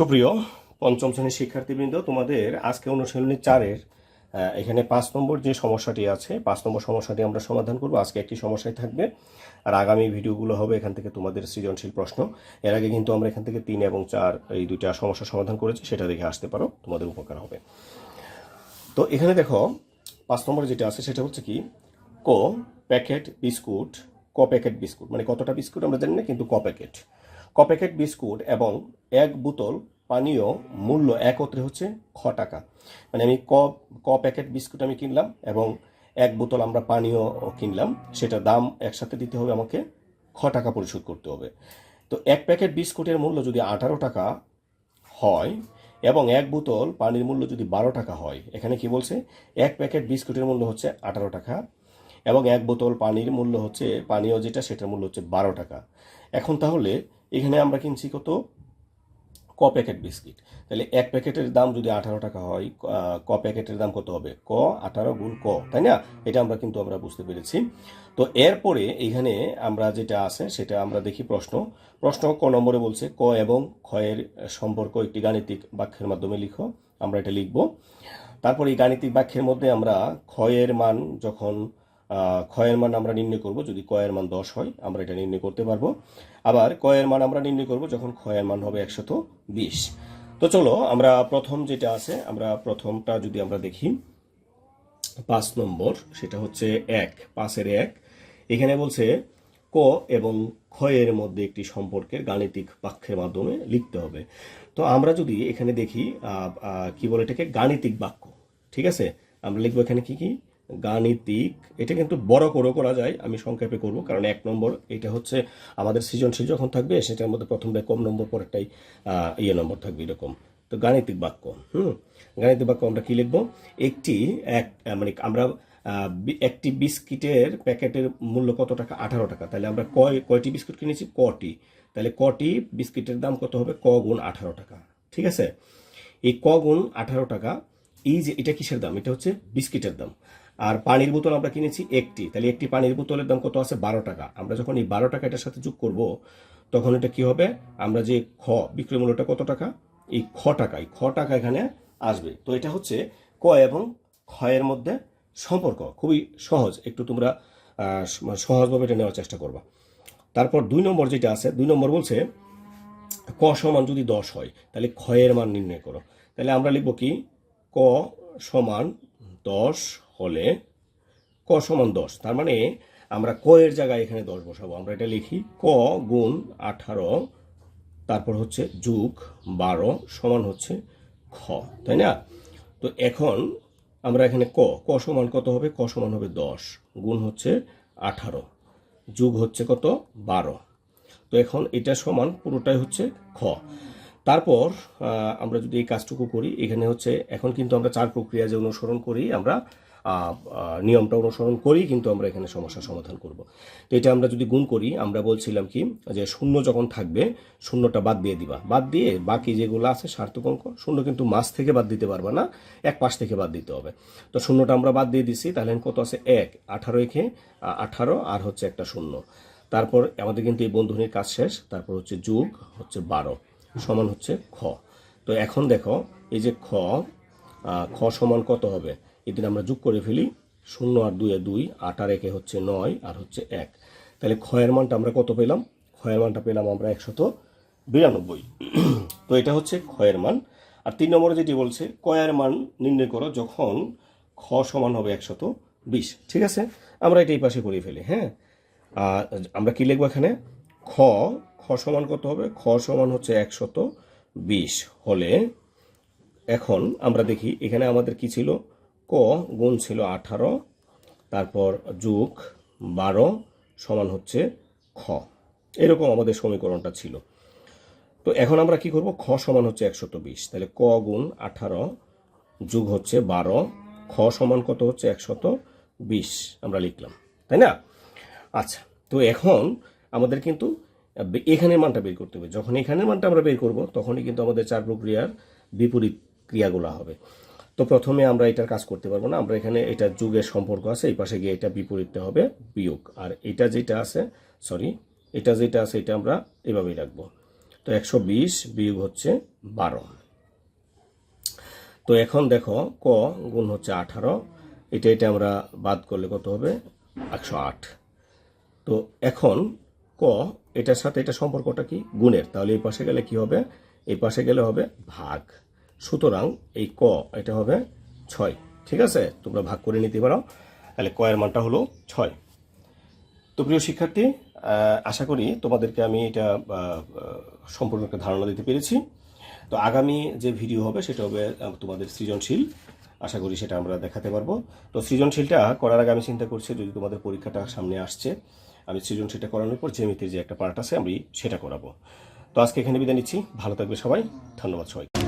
সুপ্রিয় পঞ্চম শ্রেণির শিক্ষার্থীবৃন্দ, তোমাদের আজকে অনুশীলনী চারের এখানে পাঁচ নম্বর যে সমস্যাটি আছে, পাঁচ নম্বর সমস্যাটি আমরা সমাধান করব। আজকে একটি সমস্যায় থাকবে। আর আগামী ভিডিওগুলো হবে এখান থেকে তোমাদের সৃজনশীল প্রশ্ন। এর আগে কিন্তু আমরা এখান থেকে তিন এবং চার এই দুইটা সমস্যার সমাধান করেছি, সেটা দেখে আসতে পারো, তোমাদের উপকার হবে। তো এখানে দেখো, পাঁচ নম্বর যেটা আছে, সেটা হচ্ছে কি, ক প্যাকেট বিস্কুট, ক প্যাকেট বিস্কুট। মানে কতটা বিস্কুট আমরা জানি না, কিন্তু ক প্যাকেট। ক প্যাকেট বিস্কুট এবং এক বোতল পানীয় মূল্য একত্রে হচ্ছে খ টাকা। মানে আমি ক ক প্যাকেট বিস্কুট আমি কিনলাম এবং এক বোতল আমরা পানীয় কিনলাম। সেটা দাম একসাথে দিতে হবে আমাকে, খ টাকা পরিশোধ করতে হবে। তো এক প্যাকেট বিস্কুটের মূল্য যদি আঠারো টাকা হয় এবং এক বোতল পানির মূল্য যদি বারো টাকা হয়, এখানে কি বলছে? এক প্যাকেট বিস্কুটের মূল্য হচ্ছে আঠারো টাকা এবং এক বোতল পানির মূল্য হচ্ছে, পানীয় যেটা সেটার মূল্য হচ্ছে বারো টাকা। এখন তাহলে এখানে আমরা কিনছি কত? ক প্যাকেট বিস্কিট। তাহলে এক প্যাকেটের দাম যদি আঠারো টাকা হয় ক প্যাকেটের দাম কত হবে? ক, আঠারো গুণ ক, তাই না? এটা আমরা কিন্তু আমরা বুঝতে পেরেছি। তো এরপরে এইখানে আমরা যেটা আছে, সেটা আমরা দেখি প্রশ্ন। প্রশ্ন ক নম্বরে বলছে, ক এবং ক্ষয়ের সম্পর্ক একটি গাণিতিক বাক্যের মাধ্যমে লিখো, আমরা এটা লিখব। তারপর এই গাণিতিক বাক্যের মধ্যে আমরা ক্ষয়ের মান যখন ক্ষয়ের মান আমরা নির্ণয় করব। যদি কয়ের মান দশ হয়, আমরা এটা নির্ণয় করতে পারব। আবার কয়ের মান আমরা নির্ণয় করব যখন ক্ষয়ের মান হবে একশত বিশ। তো চলো, আমরা প্রথম যেটা আছে, আমরা প্রথমটা যদি আমরা দেখি, পাঁচ নম্বর, সেটা হচ্ছে এক, পাঁচের এক। এখানে বলছে, ক এবং ক্ষয়ের মধ্যে একটি সম্পর্কের গাণিতিক বাক্যের মাধ্যমে লিখতে হবে। তো আমরা যদি এখানে দেখি কি বলে এটাকে? গাণিতিক বাক্য। ঠিক আছে? আমরা লিখব এখানে কি কি? গাণিতিক, এটা কিন্তু বড় করে করা যায়, আমি সংক্ষেপে করব, কারণ এক নম্বর এটা হচ্ছে আমাদের সৃজনশীল যখন থাকবে, সেটার মধ্যে প্রথমটা কম নম্বর পরেরটাই ইয়ে নম্বর থাকবে এরকম। তো গাণিতিক বাক্য, হুম? গাণিতিক বাক্য আমরা কি লিখব? একটি, এক মানে আমরা একটি বিস্কিটের প্যাকেটের মূল্য কত টাকা? আঠারো টাকা। তাহলে আমরা কয়, কয়টি বিস্কুট কিনেছি? কটি। তাহলে কটি বিস্কিটের দাম কত হবে? ক গুণ আঠারো টাকা। ঠিক আছে? এই ক গুণ আঠারো টাকা, এই যে এটা কিসের দাম? এটা হচ্ছে বিস্কিটের দাম। আর পানির বোতল আমরা কিনেছি একটি। তাহলে একটি পানির বোতলের দাম কত আছে? বারো টাকা। আমরা যখন এই বারো টাকা এটার সাথে যোগ করব, তখন এটা কি হবে? আমরা যে খ, বিক্রয় মূল্যটা কত টাকা? এই খ টাকা। এই খ টাকা এখানে আসবে। তো এটা হচ্ছে ক এবং ক্ষয়ের মধ্যে সম্পর্ক। খুবই সহজ। একটু তোমরা সহজভাবে এটা নেওয়ার চেষ্টা করবা। তারপর দুই নম্বর যেটা আছে, দুই নম্বর বলছে ক সমান যদি দশ হয়, তাহলে ক্ষয়ের মান নির্ণয় করো। তাহলে আমরা লিখব কি? ক সমান দশ হলে ক সমান দশ। তার মানে আমরা ক এর জায়গায় এখানে দশ বসাবো। আমরা এটা লিখি ক গুণ আঠারো, তারপর হচ্ছে যুগ বারো সমান হচ্ছে খ, তাই না? তো এখন আমরা এখানে ক ক সমান কত হবে? ক সমান হবে দশ, গুণ হচ্ছে আঠারো, যুগ হচ্ছে কত? বারো। তো এখন এটা সমান পুরোটাই হচ্ছে খ। তারপর আমরা যদি এই কাজটুকু করি, এখানে হচ্ছে এখন কিন্তু আমরা চার প্রক্রিয়া যে অনুসরণ করি, আমরা নিয়মটা অনুসরণ করি কিন্তু আমরা এখানে সমস্যার সমাধান করব। তো এটা আমরা যদি গুণ করি আমরা বলছিলাম কি যে শূন্য যখন থাকবে শূন্যটা বাদ দিয়ে দিবা। বাদ দিয়ে বাকি যেগুলো আছে সার্থক অঙ্ক শূন্য কিন্তু মাস থেকে বাদ দিতে পারবা না এক পাশ থেকে বাদ দিতে হবে। তো শূন্যটা আমরা বাদ দিয়ে দিছি তাহলে কত আছে? এক আঠারো আহ, আঠারো আর হচ্ছে একটা শূন্য। তারপর আমাদের কিন্তু এই বন্ধনীর কাজ শেষ তারপর হচ্ছে যুগ হচ্ছে বারো সমান হচ্ছে খ। তো এখন দেখো এই যে খ খ সমান কত হবে? এদিন আমরা যোগ করে ফেলি, শূন্য আর দুই দুই, আট আর একে হচ্ছে নয় আর হচ্ছে এক। তাহলে ক্ষয়ের মানটা আমরা কত পেলাম? ক্ষয়ের মানটা পেলাম আমরা একশত বিরানব্বই। তো এটা হচ্ছে ক্ষয়ের মান। আর তিন নম্বরে যেটি বলছে কয়ের মান নির্ণয় করো যখন খ সমান হবে একশত বিশ। ঠিক আছে? আমরা এটা এই পাশে করিয়ে ফেলি হ্যাঁ? আর আমরা কি লিখব এখানে? খ খ সমান কত হবে? খ সমান হচ্ছে একশত বিশ। হলে এখন আমরা দেখি এখানে আমাদের কি ছিল? ক গুণ ছিল আঠারো, তারপর যুগ বারো সমান হচ্ছে খ। এরকম আমাদের সমীকরণটা ছিল। তো এখন আমরা কি করব? খ সমান হচ্ছে একশত বিশ। তাহলে ক গুণ আঠারো যুগ হচ্ছে বারো, খ সমান কত হচ্ছে একশত বিশ আমরা লিখলাম, তাই না? আচ্ছা তো এখন আমাদের কিন্তু এখানের মানটা বের করতে হবে। যখন এখানের মানটা আমরা বের করব, তখনই কিন্তু আমাদের চার প্রক্রিয়ার বিপরীত ক্রিয়াগুলো হবে। তো প্রথমে আমরা এটার কাজ করতে পারব না। আমরা এখানে এটা যুগের সম্পর্ক আছে, এই পাশে গিয়ে এটা বিপরীতটা হবে বিয়োগ। আর এটা যেটা আছে সরি এটা যেটা আছে, এটা আমরা এভাবেই রাখব। তো একশো বিশ বিয়োগ হচ্ছে বারো। তো এখন দেখো, ক গুণ হচ্ছে আঠারো। এটা এটা আমরা বাদ করলে কত হবে? একশো আট। তো এখন ক, এটার সাথে এটা সম্পর্কটা কি? গুণের। তাহলে এই পাশে গেলে কি হবে? এই পাশে গেলে হবে ভাগ। সুতরাং এই ক, এটা হবে ছয়। ঠিক আছে? তোমরা ভাগ করে নিতে পারো। তাহলে কয়ের মানটা হলো ছয়। তো প্রিয় শিক্ষার্থী আশা করি তোমাদেরকে আমি এটা সম্পূর্ণ একটা ধারণা দিতে পেরেছি। তো আগামী যে ভিডিও হবে, সেটা হবে তোমাদের সৃজনশীল। আশা করি সেটা আমরা দেখাতে পারব। তো সৃজনশীলটা করার আগে আমি চিন্তা করছি, যদি তোমাদের পরীক্ষাটা সামনে আসছে, আমি সৃজনশীলটা করানোর পর জ্যামিতির যে একটা পার্ট আছে, আমি সেটা করাবো। তো আজকে এখানে বিদায় নিচ্ছি। ভালো থাকবে সবাই। ধন্যবাদ সবাই